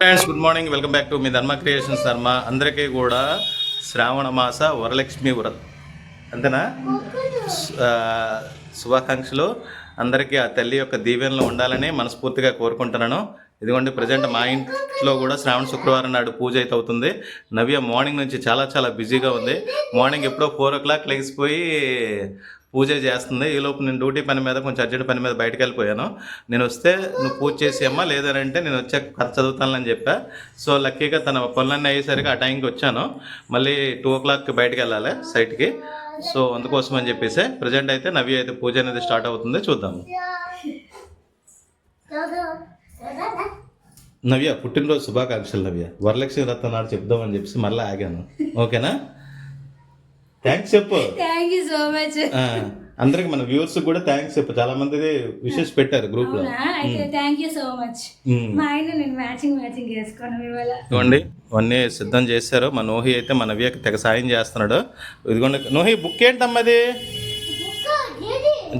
Friends good morning welcome back to me Dharma creations Sharma అందరికీ కూడా శ్రావణ మాస వరలక్ష్మి వ్రత్. అంతేనా? శుభాకాంక్షలు. అందరికీ ఆ తల్లి యొక్క దీవెనలు ఉండాలని మనస్ఫూర్తిగా కోరుకుంటున్నాను. ఇదిగోండి ప్రజెంట్ మా ఇంట్లో కూడా శ్రావణ శుక్రవారం నాడు పూజ అయితే అవుతుంది. నవ్య మార్నింగ్ నుంచి చాలా చాలా బిజీగా ఉంది. మార్నింగ్ ఎప్పుడో ఫోర్ ఓ క్లాక్ లెగిసిపోయి పూజ చేస్తుంది. ఈలోపు నేను డ్యూటీ పని మీద కొంచెం అర్జెంట్ పని మీద బయటకు వెళ్ళిపోయాను. నేను వస్తే నువ్వు పూజ చేసి అమ్మా లేదనంటే నేను వచ్చాక కథ చదువుతానని చెప్పా. సో లక్కీగా తన పనులన్నీ అయ్యేసరికి ఆ టైంకి వచ్చాను. మళ్ళీ టూ ఓ క్లాక్కి బయటకు వెళ్ళాలి సైట్కి. సో అందుకోసం అని చెప్పేసి ప్రజెంట్ అయితే నవ్య అయితే పూజ అనేది స్టార్ట్ అవుతుంది. చూద్దాము నవ్య పుట్టినరోజు శుభాకాంక్షలు నవ్య. వరలక్ష్మి రత్న నాడు చెప్దామని చెప్పేసి మళ్ళీ ఆగాను. ఓకేనా? థ్యాంక్స్ చెప్పు. థ్యాంక్ యూ సో మచ్ అందరికి మన వ్యూవర్స్ కూడా థ్యాంక్స్ చెప్పు. చాలా మంది విషెస్ పెట్టారు గ్రూప్లో. Thank you so much. మా ఆయన నేను మ్యాచింగ్ మ్యాచింగ్ వేసుకోను ఇవాళ. ఇదిగోండి ఇవన్నీ సిద్ధం చేశారు. మా నోహి అయితే మన నవ్యకి తెగ సాయం చేస్తున్నాడు. ఇదిగోండి నోహి బుక్ ఏంటమ్మా అది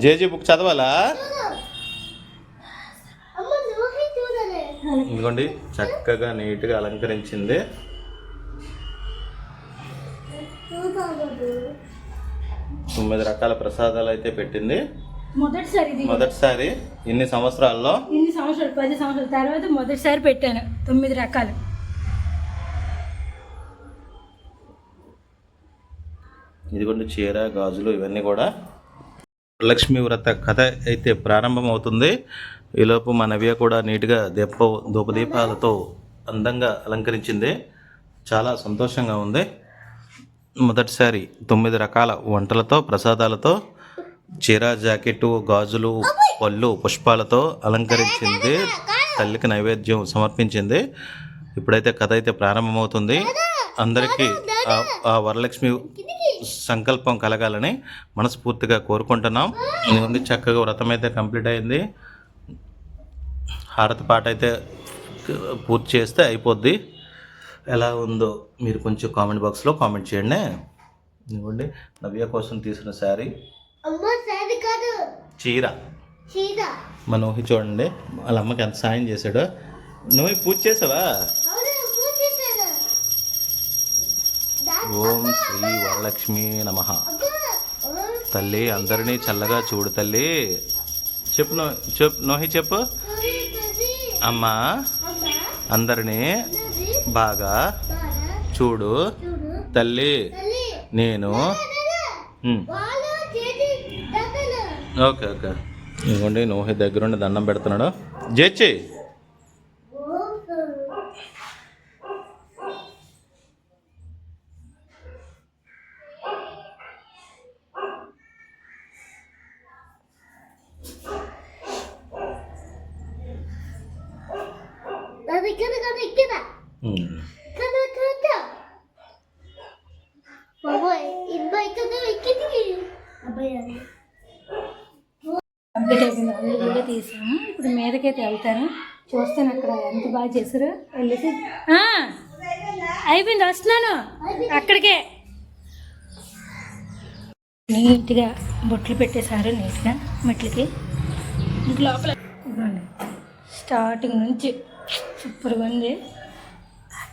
జేజీ బుక్ చదవాలా? ఇదిగోండి చక్కగా నీట్గా అలంకరించింది. తొమ్మిది రకాల ప్రసాదాలు అయితే పెట్టింది. మొదటిసారి మొదటిసారి ఇన్ని సంవత్సరాల్లో? ఇన్ని సంవత్సరాలు పది సంవత్సరాల తర్వాత మొదటిసారి పెట్టాను తొమ్మిది రకాలు. ఇదిగోండి చీర గాజులు ఇవన్నీ కూడా. లక్ష్మీ వ్రత కథ అయితే ప్రారంభమవుతుంది. ఈలోపు మా నవ్య కూడా నీట్గా దీప ధూపదీపాలతో అందంగా అలంకరించింది. చాలా సంతోషంగా ఉంది. మొదటిసారి తొమ్మిది రకాల వంటలతో ప్రసాదాలతో చీర జాకెట్టు గాజులు పళ్ళు పుష్పాలతో అలంకరించింది. తల్లికి నైవేద్యం సమర్పించింది. ఇప్పుడైతే కథ అయితే ప్రారంభమవుతుంది. అందరికీ ఆ- వరలక్ష్మి సంకల్పం కలగాలని మనస్ఫూర్తిగా కోరుకుంటున్నాం. ఇదిగోండి చక్కగా వ్రతం అయితే కంప్లీట్ అయింది. హారతి పాట అయితే పూర్తి చేస్తే అయిపోద్ది. ఎలా ఉందో మీరు కొంచెం కామెంట్ బాక్స్లో కామెంట్ చేయండి. ఇదిగోండి నవ్య కోసం తీసిన శారీ. చీర. మా నోహి చూడండి వాళ్ళ అమ్మకి ఎంత సాయం చేశాడో. నువ్వు పూజ చేసావా? ఓం శ్రీ వరలక్ష్మి నమ. తల్లి అందరినీ చల్లగా చూడు తల్లి. చెప్పు నో చెప్పు నోహి చెప్పు. అమ్మా. అందరినీ బాగా చూడు తల్లి నేను. Okay okay. ఇదిగోండి నోహి దగ్గరుండి దండం పెడుతున్నాడు. జేచి. ఉమ్. కంప్లీట్ అయిపోయింది. ఆల్రెడీ వీడియో తీసాము. ఇప్పుడు మీదకైతే వెళ్తాను. చూస్తాను అక్కడ ఎంత బాగా చేశారు. వెళ్ళేసి. అయిపోయింది వస్తున్నాను అక్కడికే. నీట్గా బొట్లు పెట్టేశారు నీట్గా మెట్లకి. ఇంక లోపల. స్టార్టింగ్ నుంచి సూపర్గా ఉంది.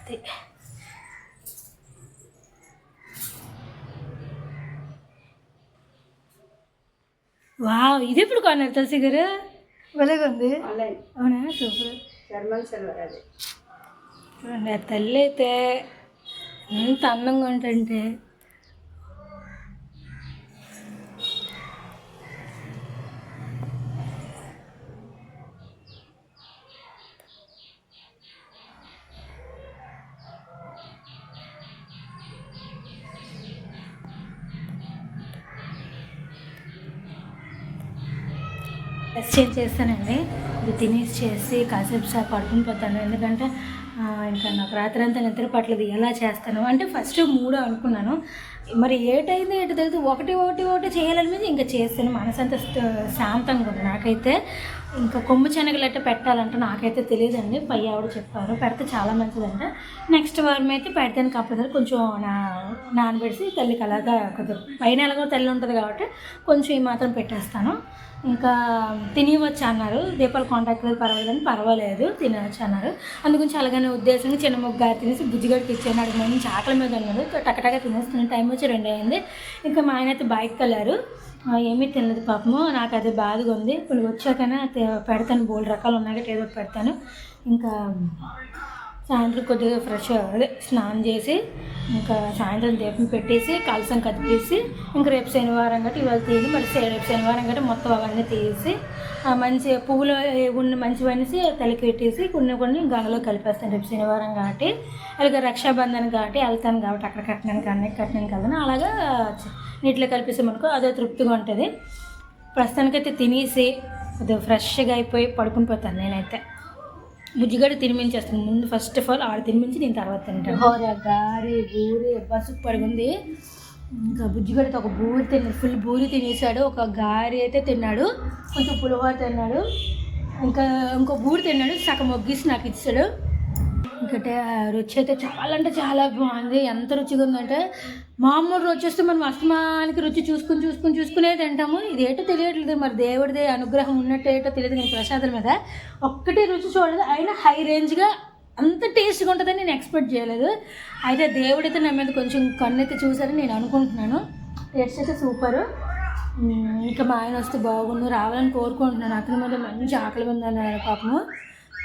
అది వావ్ ఇది ఎప్పుడు కొన్నారు తులసి గారు? ఉంది అవునా? సూపర్. చూడండి ఆ తల్లి అయితే ఎంత అందంగా ఉంటుంటే డ్రెస్ చేంజ్ చేస్తానండి? ఇది తినేసి చేసి కాసేపు సేపు పడుకుని పోతాను. ఎందుకంటే ఇంకా నాకు రాత్రి అంతా నిద్ర పట్టలేదు. ఎలా చేస్తాను? అంటే ఫస్ట్ మూడు అనుకున్నాను. మరి ఏటైంది ఏటు తెలియదు ఒకటి ఒకటి ఒకటి చేయాలనిపించి ఇంకా చేస్తాను. మనసంత శాంతంగా ఉంది. నాకైతే ఇంకా కొమ్ము శనగలు అయితే పెట్టాలంటే నాకైతే తెలియదండి. పై ఆవిడ చెప్పారు. పెడితే చాలా మంచిదంట. నెక్స్ట్ వారం అయితే పెడతాను. కాకపోతే కొంచెం నా నానబెడిసి తల్లికి అలాగా కొంచెం పైన ఎలాగో తల్లి ఉంటుంది కాబట్టి కొంచెం ఈ మాత్రం పెట్టేస్తాను. ఇంకా తినవచ్చు అన్నారు. దీపాలు కాంటాక్ట్ లేదు పర్వాలేదని పర్వాలేదు తినవచ్చు అన్నారు. అందుగురించి అలాగనే ఉద్దేశంగా చిన్న ముగ్గు తినేసి బుజ్జిగడికి ఇచ్చాను. అడిగి మంచి ఆకలి మీద ఉన్నాడు టకటగా తినేస్తున్న టైం వచ్చి రెండు అయింది. ఇంకా మా ఆయన అయితే బయటకు వెళ్ళారు. ఏమీ తినలేదు పాపము. నాకు అది బాధగా ఉంది. ఇప్పుడు వచ్చాకనే పెడతాను బోల్ రకాలు ఉన్నాయి ఏదో పెడతాను. ఇంకా సాయంత్రం కొద్దిగా ఫ్రెష్ అదే స్నానం చేసి ఇంకా సాయంత్రం దీపం పెట్టేసి కలసం కదిపేసి ఇంకా రేపు శనివారం గట్టి ఇవాళ తీసి మరి రేపు శనివారం గట్టి మొత్తం అవన్నీ తీసి ఆ మంచి పువ్వులు ఉన్న మంచివన్నీ తలకి పెట్టేసి కొన్ని కొన్ని గంగలో కలిపేస్తాను. రేపు శనివారం కాబట్టి అలాగే రక్షాబంధన్ కాబట్టి వెళ్తాను కాబట్టి అక్కడ కట్టడానికి అన్నీ కట్టడానికి వెళ్తాను. అలాగా నీటిలో కలిపేసామనుకో అదే తృప్తిగా ఉంటుంది. ప్రస్తుతానికైతే తినేసి అది ఫ్రెష్గా అయిపోయి పడుకుని పోతాను నేనైతే. బుజ్జిగడ్డ తినిపించేస్తాను ముందు ఫస్ట్ ఆఫ్ ఆల్ ఆడ తినిపించి నేను తర్వాత తింటాను. గారి బూరి బస్సు పడుకుంది ఇంకా బుజ్జిగడ్డతో ఒక బూరి తిని ఫుల్ బూరి తినేసాడు. ఒక గారి అయితే తిన్నాడు. కొంచెం పులిహోర తిన్నాడు. ఇంకా ఇంకో బూరి తిన్నాడు. సగం మొగ్గేసి నాకు ఇచ్చాడు. ఇంకటే రుచి అయితే చాలా అంటే చాలా బాగుంది. ఎంత రుచిగా ఉందంటే మామూలు రుచి వస్తే మనం అస్తమానికి రుచి చూసుకుని చూసుకుని చూసుకునే తింటాము. ఇది ఏటో తెలియట్లేదు మరి దేవుడిది అనుగ్రహం ఉన్నట్టు ఏటో తెలియదు నేను ప్రసాదం మీద ఒక్కటే రుచి చూడలేదు. అయినా హై రేంజ్గా అంత టేస్ట్గా ఉంటుందని నేను ఎక్స్పెక్ట్ చేయలేదు. అయితే దేవుడైతే నా మీద కొంచెం కన్నెత్తి చూసారని నేను అనుకుంటున్నాను. టేస్ట్ అయితే సూపరు ఇంకా మా ఆయన వస్తే బాగుండు రావాలని కోరుకుంటున్నాను. అతని మీద మంచి ఆకలి ఉందన్నారు పాపము.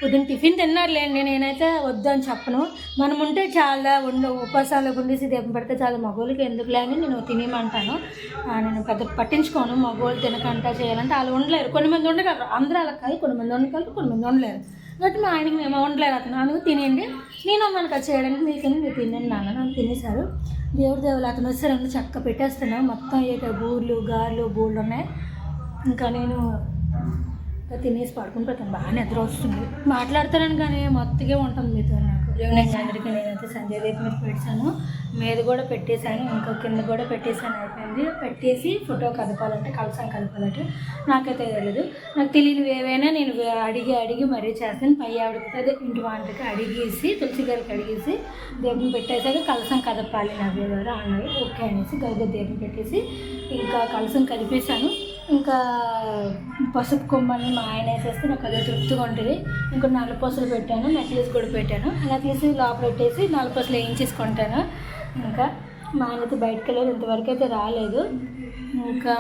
పొద్దున్న టిఫిన్ తిన్నారులేండి నేనైతే వద్దని చెప్పను. మనం ఉంటే చాలా ఉండ ఉపాసాలు గుండేసి దీపం పెడితే చాలా మగవాళ్ళకి ఎందుకులే అని నేను తినేమంటాను నేను పెద్ద పట్టించుకోను మగవాళ్ళు తినకంటా చేయాలంటే వాళ్ళు ఉండలేరు. కొన్ని మంది ఉండగలరు అందరూ అలా కాదు కొన్ని మంది ఉండగలరు కొన్ని మంది ఉండలేరు. కాబట్టి మా ఆయనకి మేము ఉండలేరు అతను. అందుకు తినేయండి. నేను మనకు అది చేయడానికి మీకు మీరు తినండి నాన్న. నన్ను తినేశారు. దేవుడి దేవులు అతను వచ్చారని చక్క పెట్టేస్తున్నాను మొత్తం ఏ బూర్లు గార్లు బూర్లు ఉన్నాయి. ఇంకా నేను తినేసి పడుకుని పోతాను. బాగా నిద్ర వస్తుంది. మాట్లాడతానని కానీ మొత్తగా ఉంటుంది మీతో నాకు. ఈవినింగ్ అందరికీ నేనైతే సంజయ్ దీప్ మీద పెట్టాను. మీద కూడా పెట్టేశాను. ఇంకా కింద కూడా పెట్టేశాను. అయిపోయింది. పెట్టేసి ఫోటో కదపాలంటే కలసం కలపాలంటే నాకైతే తెలియదు నాకు తెలియనివి ఏవైనా నేను అడిగి అడిగి మరీ చేస్తాను. పై ఆవిడకి అదే ఇంటి వాళ్ళకి అడిగేసి తులసి గారికి అడిగేసి దీపం పెట్టేశాక కలసం కదపాలి నా గారు అన్నారు. ఓకే అనేసి గౌరవ దీపం పెట్టేసి ఇంకా కలసం కలిపేశాను. ఇంకా పసుపు కొమ్మని మా ఆయన వేసేస్తే నాకు అదే తృప్తిగా ఉంటుంది. ఇంకా నల్ల పసులు పెట్టాను నెక్లెస్ కూడా పెట్టాను. నెక్లెస్ లోపల పెట్టేసి నల్ల పసులు వేయించేసుకుంటాను. ఇంకా మా ఆయన అయితే బయటకు వెళ్ళలేదు ఇంతవరకు అయితే రాలేదు. ఇంకా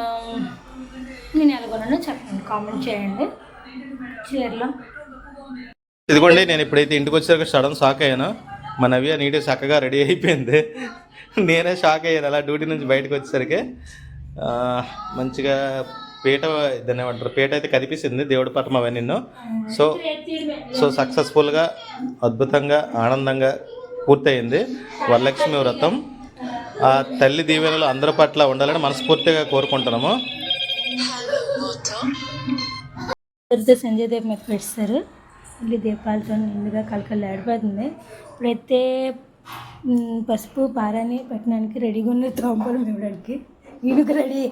నేను ఎలాగొన్నానో చెప్పండి కామెంట్ చేయండి. చీరలో. ఇదిగోండి నేను ఇప్పుడైతే ఇంటికి వచ్చాక సడన్ షాక్ అయ్యాను. మా నవ్య నీట్గా చక్కగా రెడీ అయిపోయింది. నేనే షాక్ అయ్యాను అలా డ్యూటీ నుంచి బయటకు వచ్చేసరికి. మంచిగా పీట దాన్ని ఏమంటారు? పీట అయితే కనిపిస్తుంది దేవుడి పట్టం అవన్నీ సో సో సక్సెస్ఫుల్గా అద్భుతంగా ఆనందంగా పూర్తయింది వరలక్ష్మి వ్రతం. ఆ తల్లి దీవెనలు అందరి పట్ల ఉండాలని మనస్ఫూర్తిగా కోరుకుంటున్నాము. సంజయ్ దేవ్ మీద పెట్టారు. మళ్ళీ దీపాలతో నిండుగా కలకలు ఆడిపోతుంది ఇప్పుడైతే పసుపు పారాని పెట్టడానికి రెడీగా ఉన్న తోంపలు ఇవ్వడానికి ఈయనకు రెడీ.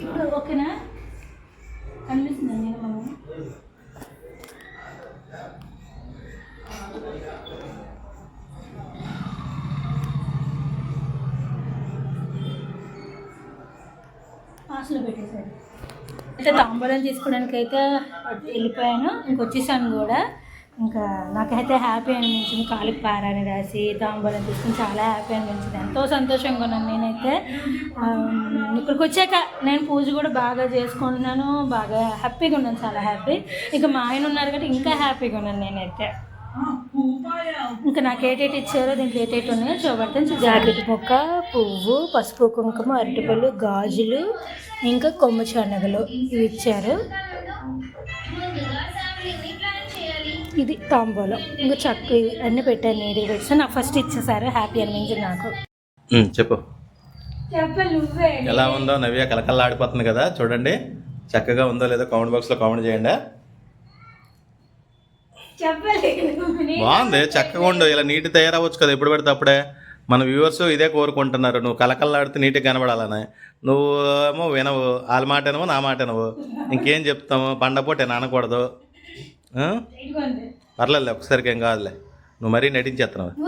ఇప్పుడు ఓకేనా కనిపిస్తుంది నేను మనం పాస్లో పెట్టేశాడు అయితే తాంబూలం తీసుకోవడానికి అయితే వెళ్ళిపోయాను ఇంకొచ్చేసాను కూడా. ఇంకా నాకైతే హ్యాపీ అనిపించింది. కాలికి పారాని రాసి తాంబూలం తీసుకుని చాలా హ్యాపీ అనిపించింది. ఎంతో సంతోషంగా ఉన్నాను నేనైతే. ఇక్కడికి వచ్చాక నేను పూజ కూడా బాగా చేసుకుంటున్నాను. బాగా హ్యాపీగా ఉన్నాను. చాలా హ్యాపీ ఇంకా మా ఆయన ఉన్నారు కాబట్టి ఇంకా హ్యాపీగా ఉన్నాను నేనైతే. ఇంకా నాకు ఏటేటి ఇచ్చారో దీంట్లో ఏటేటి ఉన్నాయో చూపడతాను. జాకెట్ మొక్క పువ్వు పసుపు కుంకుమ అరటిపళ్ళు గాజులు ఇంకా కొమ్ము శనగలు ఇవి ఇచ్చారు. ఇది తాంబూలం. ఇంకా చక్క ఇవి అన్నీ పెట్టాను నీట్గా పెట్టాను నాకు ఫస్ట్ ఇచ్చేసారు. హ్యాపీ అనిపించింది నాకు. చెప్పు. ఎలా ఉందో నవ్య కలకల్లా ఆడిపోతుంది కదా. చూడండి. చక్కగా ఉందో లేదో కామెంట్ బాక్స్లో కామెంట్ చేయండి. బాగుంది చక్కగా ఉండు. ఇలా నీటి తయారవ్వచ్చు కదా ఎప్పుడు పడితే అప్పుడే. మన వ్యూవర్స్ ఇదే కోరుకుంటున్నారు. నువ్వు కలకల్లాడితే నీట్గా కనబడాలని. నువ్వు ఏమో వినవు. వాళ్ళ మాట వినవు నా మాట వినవు. ఇంకేం చెప్తాము? పండపోటే నానకూడదు. ఆ? ఇదిగోండి. పర్లేదు ఒకసారికి ఏం కాదులే. నువ్వు మరీ నటించేస్తున్నావు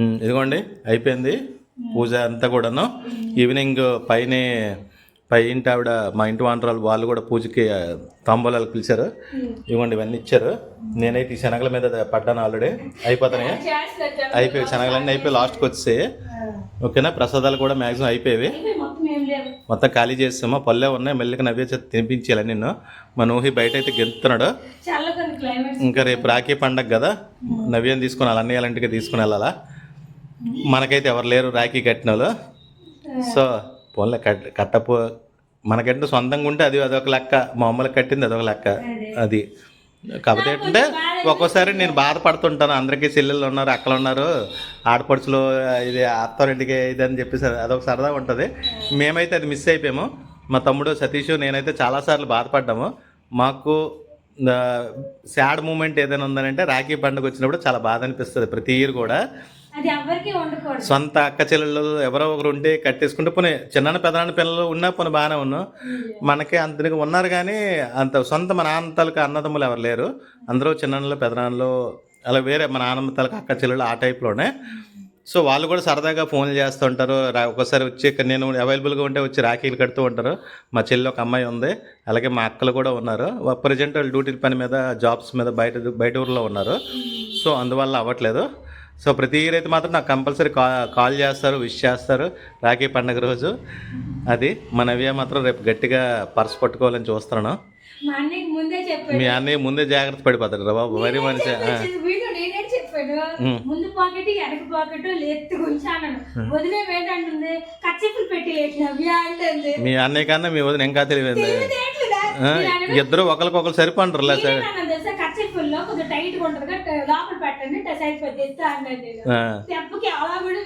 ఇదిగోండి అయిపోయింది. పూజ అంతా కూడాను. ఈవినింగ్ పైన పై ఇంటి ఆవిడ మా ఇంటి వాంటరాలు వాళ్ళు కూడా పూజకి ఆ, తాంబూలాలు పిలిచారు. ఇవ్వండి ఇవన్నీ ఇచ్చారు. నేనైతే ఈ శనగల మీద పడ్డాను ఆల్రెడీ. అయిపోతున్నాయి అయిపోయి శనగలన్నీ అయిపోయి లాస్ట్కి వచ్చి ఓకేనా? ప్రసాదాలు కూడా మ్యాక్సిమం అయిపోయేవి. మొత్తం ఖాళీ చేసామా పల్లె ఉన్నాయి. మెల్లిగా నవ్వే చేత తినిపించాలి నిన్ను. మా నూహి బయట అయితే గెంతున్నాడు ఇంకా రేపు రాఖీ పండగ కదా. నవ్యం తీసుకుని అన్నయ్య ఇంటికి తీసుకుని వెళ్ళాలా? మనకైతే ఎవరు లేరు రాఖీ కట్టిన సో పోన్లే కట్ కట్టపో. మనకంటే సొంతంగా ఉంటే అది అదొక లెక్క. మా అమ్మలకు కట్టింది అదొక లెక్క. అది. కాకపోతే ఏంటంటే ఒక్కోసారి నేను బాధపడుతుంటాను. అందరికీ చెల్లెళ్ళు ఉన్నారు అక్కలు ఉన్నారు. ఆడపడుచులు ఇది అత్తారింటికి ఇది అని చెప్పేసి అదొక సరదా ఉంటుంది. మేమైతే అది మిస్ అయిపోయాము. మా తమ్ముడు సతీష్ నేనైతే చాలాసార్లు బాధపడ్డాము. మాకు సాడ్ మూమెంట్ ఏదైనా ఉందనంటే రాఖీ పండుగ వచ్చినప్పుడు చాలా బాధ అనిపిస్తుంది. ప్రతి ఇయర్ కూడా. సొంత అక్క చెల్లెళ్ళు ఎవరో ఒకరు ఉంటే కట్టేసుకుంటే పోనీ చిన్న పెదనాన్న పిల్లలు ఉన్నా పోనీ బాగానే ఉన్నాం. మనకి అంతనికి ఉన్నారు కానీ అంత సొంత మన నాన్నతలకు అన్నదమ్ములు ఎవరు లేరు. అందరూ చిన్నలు పెదనాన్నలు అలా వేరే మన నాన్నమ్మ తలకు అక్క చెల్లెళ్ళు ఆ టైప్లోనే. సో వాళ్ళు కూడా సరదాగా ఫోన్లు చేస్తూ ఉంటారు. ఒకసారి వచ్చి ఇక్కడ నేను అవైలబుల్గా ఉంటే వచ్చి రాఖీలు కడుతూ ఉంటారు. మా చెల్లి ఒక అమ్మాయి ఉంది. అలాగే మా అక్కలు కూడా ఉన్నారు. ప్రజెంట్ వాళ్ళు డ్యూటీ పని మీద జాబ్స్ మీద బయట బయట ఊర్లో ఉన్నారు. సో అందువల్ల అవ్వట్లేదు. సో ప్రతి ఇయర్ అయితే మాత్రం నాకు కంపల్సరీ కా కాల్ చేస్తారు విష్ చేస్తారు. రాఖీ పండగ రోజు. అది మన నవ్య మాత్రం రేపు గట్టిగా పర్స్ పట్టుకోవాలని చూస్తున్నాను. మా అన్నయ్య ముందే జాగ్రత్త పడిపోతాడు రా బాబు. మరీ మనిషి ముందు పాకెట్ వెనక పాకెట్ ఉంచాను వదిలే ఏంటంటుంది? కచ్చిపులు పెట్టి అంటుంది. మీ అన్నయ్య కన్నా మీ వదిన ఇంకా తెలియదు ఇద్దరు ఒకరికొకరు సరిపంటారు లే సార్. కొంచెం టైట్గా ఉంటది. లోపల పెట్టండి ఆ, దెబ్బకి అలా కూడా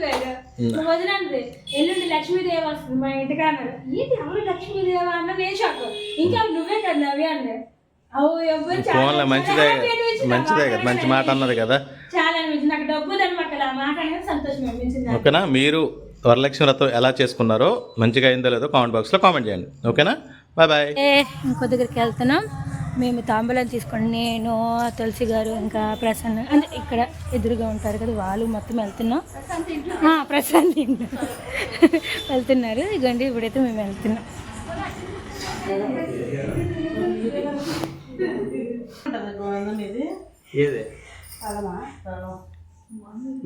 వదిలంది ఎల్లుండి లక్ష్మీదేవి వస్తుంది మా ఇంటికి అన్నారు ఏంటి ఎవరు లక్ష్మీదేవి అన్న? నేను షాక్ ఇంకా నువ్వే కదా అవి అన్నారు మంచిదే. మంచిదే కదా మంచి మాట అన్నది కదా. చాలా అనిపించింది. నాకు డబ్బు దాని మాకు ఆ మాట అనేది సంతోషం అనిపించింది నాకు. ఓకేనా? మీరు వరలక్ష్మి వ్రతం ఎలా చేసుకున్నారో మంచిగా అయిందో లేదో కామెంట్ బాక్స్లో కామెంట్ చేయండి. ఓకేనా? Bye bye. ఏ ఇంకో దగ్గరికి వెళ్తున్నాం. మేము తాంబూలం తీసుకోండి నేను తులసి గారు ఇంకా ప్రసన్న అంటే ఇక్కడ ఎదురుగా ఉంటారు కదా వాళ్ళు మొత్తం వెళ్తున్నాం. ప్రశాంత్ ఇంట్లో వెళ్తున్నారు. ఇదిగోండి ఇప్పుడైతే మేము వెళ్తున్నాం. ఏదే?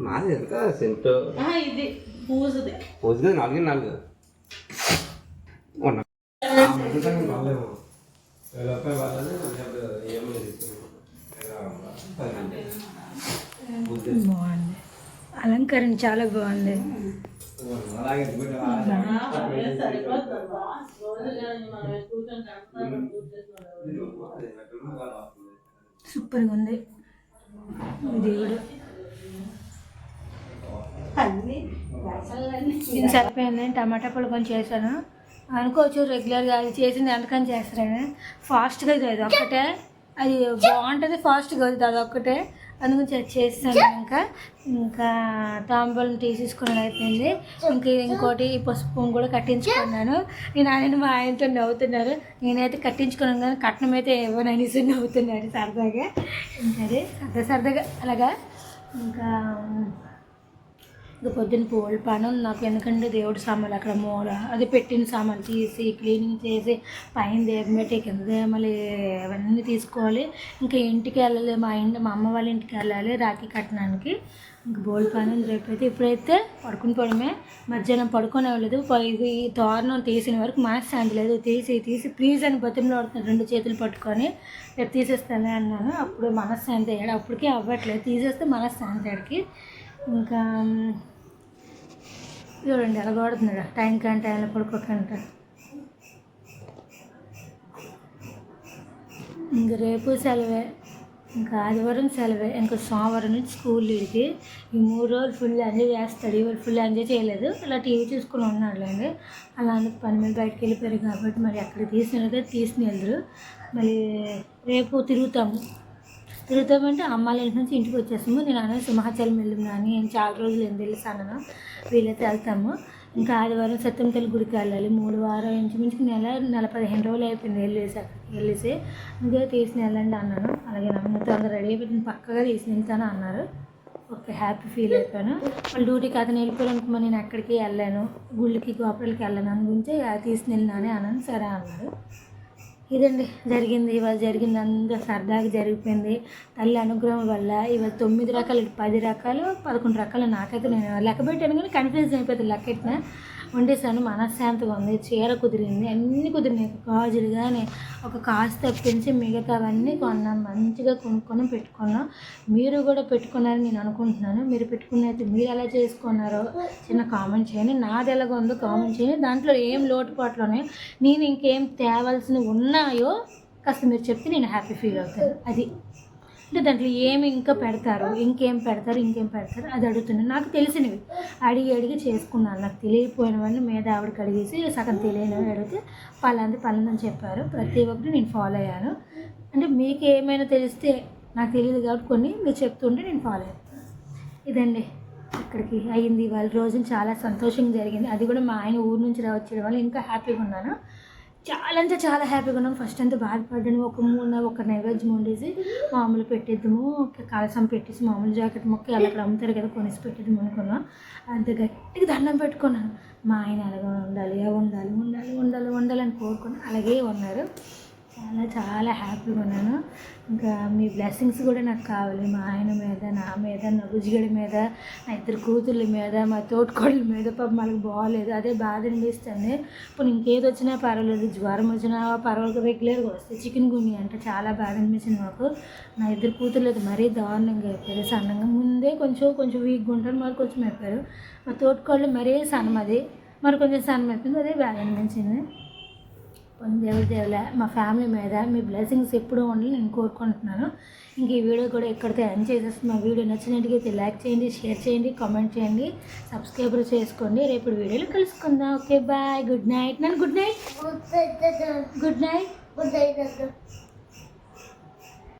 మాది ఎంత? సెంటు. ఇది పూజది. పూజగా నాలుగు నాలుగు. బాగుంది అలంకరణ చాలా బాగుంది సూపర్గా ఉంది దేవుడు ఇది సరిపోయింది టమాటా పొడి కొంచెం చేశాను అనుకోవచ్చు రెగ్యులర్గా అది చేసింది ఎంతకని చేస్తారని ఫాస్ట్గా ఇది అది ఒక్కటే అది బాగుంటుంది ఫాస్ట్గా అవుతుంది అది ఒక్కటే అందుగురించి అది చేస్తాను ఇంకా. ఇంకా తాంబూలం తీసేసుకుని అయిపోయింది. ఇంకా ఇంకోటి పసుపు కూడా కట్టించుకున్నాను. నేను ఆయన మా ఆయనతో నవ్వుతున్నారు. నేనైతే కట్టించుకున్నాను కానీ కట్నం అయితే ఇవ్వను అనేసి నవ్వుతున్నారు సరదాగా. ఇంకా సరదా సరదాగా అలాగా. ఇంకా ఇంకా పొద్దున్న పూల పని నాకు. ఎందుకంటే దేవుడి సామాన్లు అక్కడ మూల. అది పెట్టిన సామాన్లు తీసి క్లీనింగ్ చేసి పైన దీపం కింద దేమలి అవన్నీ తీసుకోవాలి. ఇంకా ఇంటికి వెళ్ళాలి. మా ఇంటి మా అమ్మ వాళ్ళ ఇంటికి వెళ్ళాలి రాఖీ కట్టడానికి. ఇంకా బోల్ పని రేపైతే ఇప్పుడైతే పడుకుని పోవడమే. మధ్యాహ్నం పడుకునే లేదు ఇది తోరణం తీసిన వరకు మనశ్శాంతి లేదు. తీసి తీసి ప్లీజ్ అని బతిమలో పడుతున్నాను రెండు చేతులు పట్టుకొని. రేపు తీసేస్తానే అన్నాను. అప్పుడు మనశ్శాంతి అయ్యాడు. అప్పటికే అవ్వట్లేదు. తీసేస్తే మనశ్శాంతి అడికి ఇంకా చూడండి ఎలా కొడుతున్నాడు టైం కానీ టైంలో పడుకోకంట ఇంక రేపు సెలవే ఇంకా ఆదివారం సెలవే ఇంకా సోమవారం నుంచి స్కూల్ వీడికి. ఈ మూడు రోజులు ఫుల్ ఎంజాయ్ చేస్తాడు. ఇవాళ ఫుల్ ఎంజాయ్ చేయలేదు. అలా టీవీ చూసుకుని ఉన్నాడులేండి. అలా అందుకు పని మీద బయటకు వెళ్ళిపోయారు కాబట్టి మరి ఎక్కడికి తీసుకెళ్ళితే వెళ్ళరు మళ్ళీ రేపు తిరుగుతాము. తిరుగుతామంటే అమ్మాయిల ఇంటి నుంచి ఇంటికి వచ్చేస్తాము. నేను అనేది సింహాచలం వెళ్ళాము కానీ నేను చాలా రోజులు ఏం తెలుసాను వీళ్ళైతే వెళ్తాము. ఇంకా ఆదివారం సత్యం తల్లి గుడికి వెళ్ళాలి. మూడు వారం ఇంచుమించుకు నెల నెల పదిహేను రోజులు అయిపోయింది వెళ్ళేసి అక్కడికి వెళ్ళేసి. ఇంకా తీసుకుని వెళ్ళండి అన్నాను. అలాగే నన్ను తొందర రెడీ అయిపోయింది. పక్కగా తీసుకుని వెళ్తాను అన్నారు. ఓకే హ్యాపీ ఫీల్ అయిపోయాను. వాళ్ళు డ్యూటీకి అతను వెళ్ళిపోయాలనుకున్నా నేను ఎక్కడికి వెళ్ళాను? గుళ్ళకి గోపురాలకి వెళ్ళాను. అని గురించి తీసుకుని వెళ్ళినానే అన్నాను. సరే అన్నారు. ఇదండి జరిగింది. ఇవాళ జరిగింది అంత సరదాగా జరిగిపోయింది. తల్లి అనుగ్రహం వల్ల ఇవాళ తొమ్మిది రకాలు పది రకాలు పదకొండు రకాలు నాకైతే నేను లెక్క పెట్టాను కానీ కన్ఫ్యూజ్ అయిపోతుంది లెక్క పెట్టిన. వండేసాను. మనశ్శాంతిగా ఉంది. చీర కుదిరింది. అన్నీ కుదిరినాయి. గాజులు కానీ ఒక కాసు తప్పించి మిగతావన్నీ కొన్నాం మంచిగా కొనుక్కొని పెట్టుకున్నాం మీరు కూడా పెట్టుకున్నారని నేను అనుకుంటున్నాను. మీరు పెట్టుకున్నైతే మీరు ఎలా చేసుకున్నారో చిన్న కామెంట్ చేయండి. నాది ఎలాగ ఉందో కామెంట్ చేయండి. దాంట్లో ఏం లోటుపాట్లు ఉన్నాయో నేను ఇంకేం తేవాల్సినవి ఉన్నాయో కాస్త మీరు చెప్తే నేను హ్యాపీ ఫీల్ అవుతాను. అది. అంటే దాంట్లో ఏమి ఇంకా పెడతారు ఇంకేం పెడతారు ఇంకేం పెడతారు అది అడుగుతున్నాను. నాకు తెలిసినవి. అడిగి అడిగి చేసుకున్నాను. నాకు తెలియపోయినవన్నీ మీద ఆవిడకి అడిగేసి సగం తెలియనివి అడిగితే పలాంది పలాందని చెప్పారు. ప్రతి ఒక్కటి నేను ఫాలో అయ్యాను. అంటే మీకు ఏమైనా తెలిస్తే నాకు తెలియదు కాబట్టి కొన్ని మీరు చెప్తుంటే నేను ఫాలో అయ్యాను. ఇదండి. ఇక్కడికి అయ్యింది. వాళ్ళ రోజున చాలా సంతోషంగా జరిగింది. అది కూడా మా ఆయన ఊరు నుంచి వచ్చేయడం వల్ల ఇంకా హ్యాపీగా ఉన్నాను. చాలా అంటే చాలా హ్యాపీగా ఉన్నాం. ఫస్ట్ అంతా బాధపడ్డాను ఒక మూడు ఒక నైవేద్యం వండేసి మామూలు పెట్టేద్దాము ఒక కలసం పెట్టేసి మామూలు జాకెట్ మొక్క అలా అక్కడ అమ్ముతారు కదా కొనేసి పెట్టేద్దాం అనుకున్నాం. అంత గట్టిగా దండం పెట్టుకున్నాను. మా ఆయన అలాగే ఉండాలి ఉండాలి ఉండాలి ఉండాలి ఉండాలి అని కోరుకుని అలాగే ఉన్నారు. చాలా చాలా హ్యాపీగా ఉన్నాను. ఇంకా మీ బ్లెస్సింగ్స్ కూడా నాకు కావాలి. మా ఆయన మీద నా మీద నా బుజ్జిగడి మీద నా ఇద్దరు కూతుర్ల మీద మా తోటికోళ్ళ మీద. పాప మనకు బాగోలేదు అదే బాధ అనిపిస్తుంది. ఇప్పుడు ఇంకేది వచ్చినా పర్వాలేదు. జ్వరం వచ్చినా పర్వాలేదు. రెగ్యులర్గా వస్తే చికెన్ గుమి అంటే. చాలా బాధ అనిపించింది మాకు. నా ఇద్దరు కూతుర్లేదు మరీ దారుణంగా అయిపోయారు సన్నంగా ముందే కొంచెం కొంచెం వీక్గా ఉంటారు. మరి కొంచెం అయిపోయారు మా తోటికోళ్ళు మరీ సన్నమది మరి కొంచెం సన్నమైపోయింది అదే బాధ అనిపించింది. దేవుడి దేవుల. మా ఫ్యామిలీ మీద మీ బ్లెస్సింగ్స్ ఎప్పుడూ ఉండాలి నేను కోరుకుంటున్నాను. ఇంక ఈ వీడియో కూడా ఎక్కడితో ఎండ్ చేసేసి మా వీడియో నచ్చినట్టుగా లైక్ చేయండి షేర్ చేయండి కామెంట్ చేయండి సబ్స్క్రైబర్ చేసుకోండి. రేపు వీడియోలో కలుసుకుందాం. Okay bye. Good night. నన్ను good night. Good night. Good night.